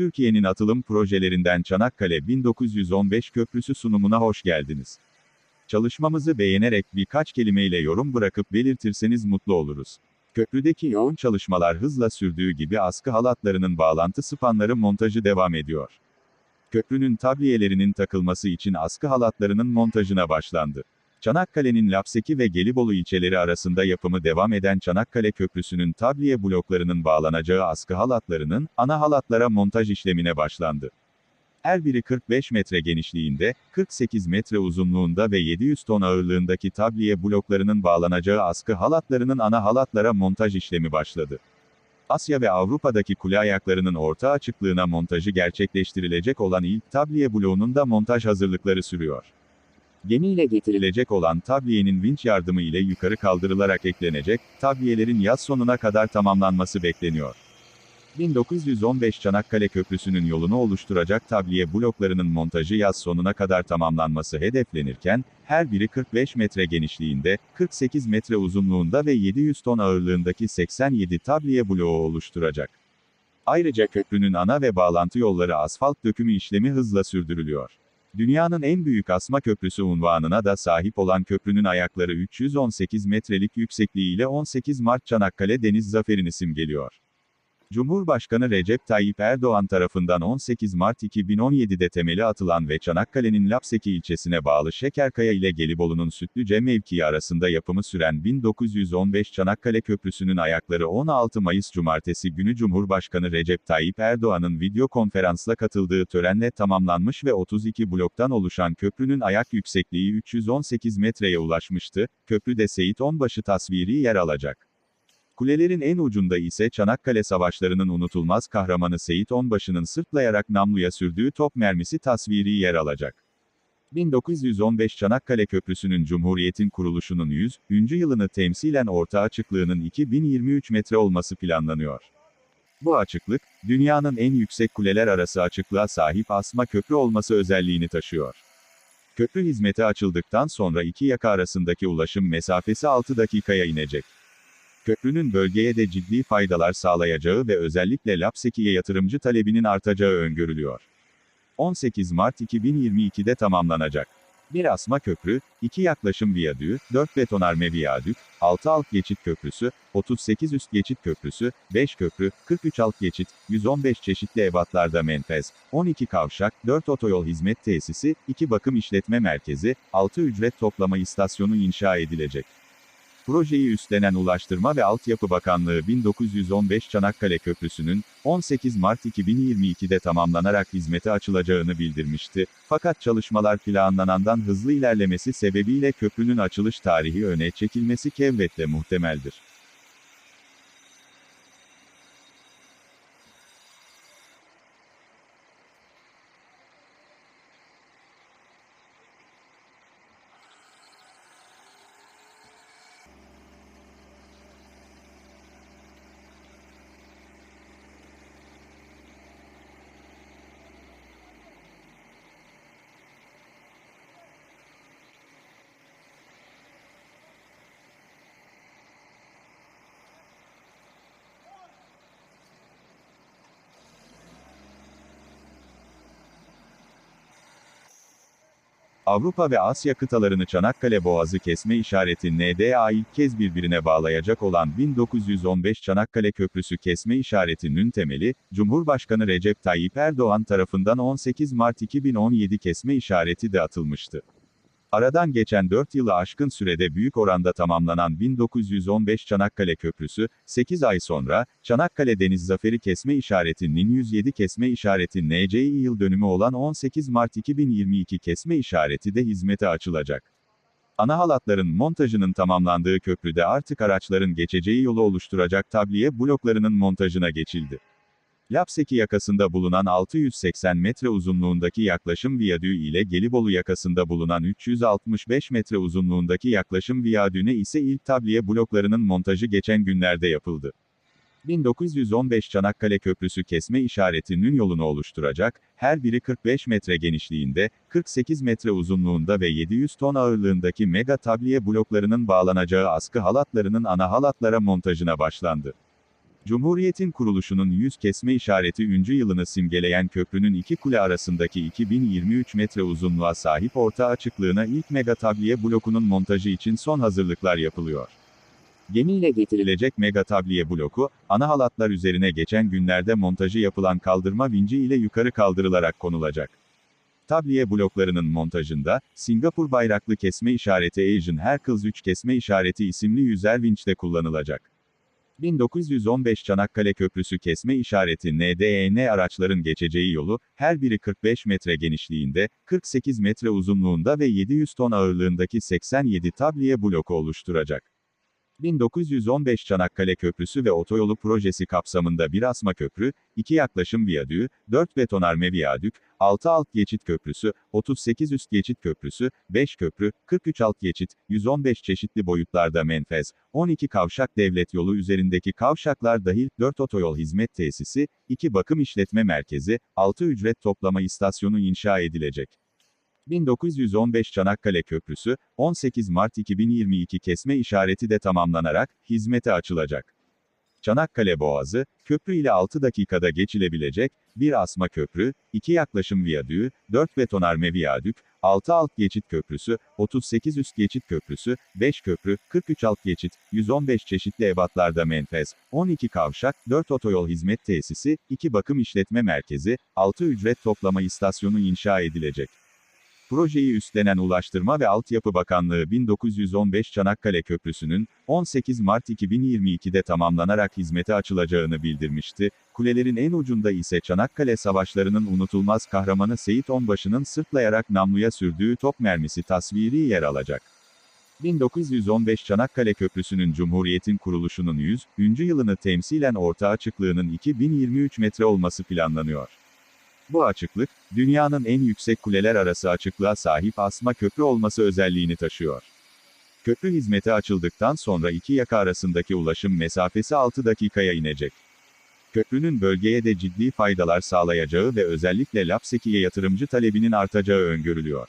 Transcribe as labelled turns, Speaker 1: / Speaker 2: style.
Speaker 1: Türkiye'nin atılım projelerinden Çanakkale 1915 Köprüsü sunumuna hoş geldiniz. Çalışmamızı beğenerek birkaç kelimeyle yorum bırakıp belirtirseniz mutlu oluruz. Köprüdeki yoğun çalışmalar hızla sürdüğü gibi askı halatlarının bağlantı spanları montajı devam ediyor. Köprünün tabliyelerinin takılması için askı halatlarının montajına başlandı. Çanakkale'nin Lapseki ve Gelibolu ilçeleri arasında yapımı devam eden Çanakkale Köprüsü'nün tabliye bloklarının bağlanacağı askı halatlarının, ana halatlara montaj işlemine başlandı. Her biri 45 metre genişliğinde, 48 metre uzunluğunda ve 700 ton ağırlığındaki tabliye bloklarının bağlanacağı askı halatlarının ana halatlara montaj işlemi başladı. Asya ve Avrupa'daki kule ayaklarının orta açıklığına montajı gerçekleştirilecek olan ilk tabliye bloğunun da montaj hazırlıkları sürüyor. Gemiyle getirilecek olan tabliyenin vinç yardımı ile yukarı kaldırılarak eklenecek, tabliyelerin yaz sonuna kadar tamamlanması bekleniyor. 1915 Çanakkale Köprüsü'nün yolunu oluşturacak tabliye bloklarının montajı yaz sonuna kadar tamamlanması hedeflenirken, her biri 45 metre genişliğinde, 48 metre uzunluğunda ve 700 ton ağırlığındaki 87 tabliye bloğu oluşturacak. Ayrıca köprünün ana ve bağlantı yolları asfalt dökümü işlemi hızla sürdürülüyor. Dünyanın en büyük asma köprüsü unvanına da sahip olan köprünün ayakları 318 metrelik yüksekliğiyle 18 Mart Çanakkale Deniz Zaferi'ni simgeliyor. Cumhurbaşkanı Recep Tayyip Erdoğan tarafından 18 Mart 2017'de temeli atılan ve Çanakkale'nin Lapseki ilçesine bağlı Şekerkaya ile Gelibolu'nun Sütlüce mevkii arasında yapımı süren 1915 Çanakkale Köprüsü'nün ayakları 16 Mayıs Cumartesi günü Cumhurbaşkanı Recep Tayyip Erdoğan'ın video konferansla katıldığı törenle tamamlanmış ve 32 bloktan oluşan köprünün ayak yüksekliği 318 metreye ulaşmıştı, köprüde Seyit Onbaşı tasviri yer alacak. Kulelerin en ucunda ise Çanakkale Savaşları'nın unutulmaz kahramanı Seyit Onbaşı'nın sırtlayarak namluya sürdüğü top mermisi tasviri yer alacak. 1915 Çanakkale Köprüsü'nün Cumhuriyet'in kuruluşunun 100. yılını temsilen orta açıklığının 2023 metre olması planlanıyor. Bu açıklık, dünyanın en yüksek kuleler arası açıklığa sahip asma köprü olması özelliğini taşıyor. Köprü hizmete açıldıktan sonra iki yaka arasındaki ulaşım mesafesi 6 dakikaya inecek. Köprünün bölgeye de ciddi faydalar sağlayacağı ve özellikle Lapseki'ye yatırımcı talebinin artacağı öngörülüyor. 18 Mart 2022'de tamamlanacak. Bir asma köprü, 2 yaklaşım viyadüğü, 4 betonarme viyadük, 6 alt geçit köprüsü, 38 üst geçit köprüsü, 5 köprü, 43 alt geçit, 115 çeşitli ebatlarda menfez, 12 kavşak, 4 otoyol hizmet tesisi, 2 bakım işletme merkezi, 6 ücret toplama istasyonu inşa edilecek. Projeyi üstlenen Ulaştırma ve Altyapı Bakanlığı 1915 Çanakkale Köprüsü'nün 18 Mart 2022'de tamamlanarak hizmete açılacağını bildirmişti. Fakat çalışmalar planlanandan hızlı ilerlemesi sebebiyle köprünün açılış tarihi öne çekilmesi kevvetle muhtemeldir. Avrupa ve Asya kıtalarını Çanakkale Boğazı kesme işareti NDA ilk kez birbirine bağlayacak olan 1915 Çanakkale Köprüsü kesme işaretinin temeli, Cumhurbaşkanı Recep Tayyip Erdoğan tarafından 18 Mart 2017 kesme işareti de atılmıştı. Aradan geçen 4 yılı aşkın sürede büyük oranda tamamlanan 1915 Çanakkale Köprüsü, 8 ay sonra, Çanakkale Deniz Zaferi kesme işaretinin 107 kesme işareti NCİ yıl dönümü olan 18 Mart 2022 kesme işareti de hizmete açılacak. Ana halatların montajının tamamlandığı köprüde artık araçların geçeceği yolu oluşturacak tabliye bloklarının montajına geçildi. Lapseki yakasında bulunan 680 metre uzunluğundaki yaklaşım viyadüğü ile Gelibolu yakasında bulunan 365 metre uzunluğundaki yaklaşım viyadüğüne ise ilk tabliye bloklarının montajı geçen günlerde yapıldı. 1915 Çanakkale Köprüsü kesme işaretinin yolunu oluşturacak, her biri 45 metre genişliğinde, 48 metre uzunluğunda ve 700 ton ağırlığındaki mega tabliye bloklarının bağlanacağı askı halatlarının ana halatlara montajına başlandı. Cumhuriyetin kuruluşunun yüz kesme işareti üncü yılını simgeleyen köprünün iki kule arasındaki 2023 metre uzunluğa sahip orta açıklığına ilk mega tabliye blokunun montajı için son hazırlıklar yapılıyor. Gemiyle getirilecek mega tabliye bloku, ana halatlar üzerine geçen günlerde montajı yapılan kaldırma vinci ile yukarı kaldırılarak konulacak. Tabliye bloklarının montajında, Singapur bayraklı kesme işareti Asian Hercules 3 kesme işareti isimli yüzer vinç de kullanılacak. 1915 Çanakkale Köprüsü kesme işareti NDEN araçların geçeceği yolu, her biri 45 metre genişliğinde, 48 metre uzunluğunda ve 700 ton ağırlığındaki 87 tabliye bloku oluşturacak. 1915 Çanakkale Köprüsü ve Otoyolu projesi kapsamında bir asma köprü, 2 yaklaşım viyadüğü, 4 betonarme viyadük, 6 alt geçit köprüsü, 38 üst geçit köprüsü, 5 köprü, 43 alt geçit, 115 çeşitli boyutlarda menfez, 12 kavşak devlet yolu üzerindeki kavşaklar dahil, 4 otoyol hizmet tesisi, 2 bakım işletme merkezi, 6 ücret toplama istasyonu inşa edilecek. 1915 Çanakkale Köprüsü, 18 Mart 2022 kesme işareti de tamamlanarak, hizmete açılacak. Çanakkale Boğazı, köprü ile 6 dakikada geçilebilecek, bir asma köprü, 2 yaklaşım viyadüğü, 4 betonarme viyadük, 6 alt geçit köprüsü, 38 üst geçit köprüsü, 5 köprü, 43 alt geçit, 115 çeşitli ebatlarda menfez, 12 kavşak, 4 otoyol hizmet tesisi, 2 bakım işletme merkezi, 6 ücret toplama istasyonu inşa edilecek. Projeyi üstlenen Ulaştırma ve Altyapı Bakanlığı 1915 Çanakkale Köprüsü'nün 18 Mart 2022'de tamamlanarak hizmete açılacağını bildirmişti. Kulelerin en ucunda ise Çanakkale Savaşları'nın unutulmaz kahramanı Seyit Onbaşı'nın sırtlayarak namluya sürdüğü top mermisi tasviri yer alacak. 1915 Çanakkale Köprüsü'nün Cumhuriyet'in kuruluşunun 100. yılını temsilen orta açıklığının 2023 metre olması planlanıyor. Bu açıklık, dünyanın en yüksek kuleler arası açıklığa sahip asma köprü olması özelliğini taşıyor. Köprü hizmete açıldıktan sonra iki yaka arasındaki ulaşım mesafesi 6 dakikaya inecek. Köprünün bölgeye de ciddi faydalar sağlayacağı ve özellikle Lapseki'ye yatırımcı talebinin artacağı öngörülüyor.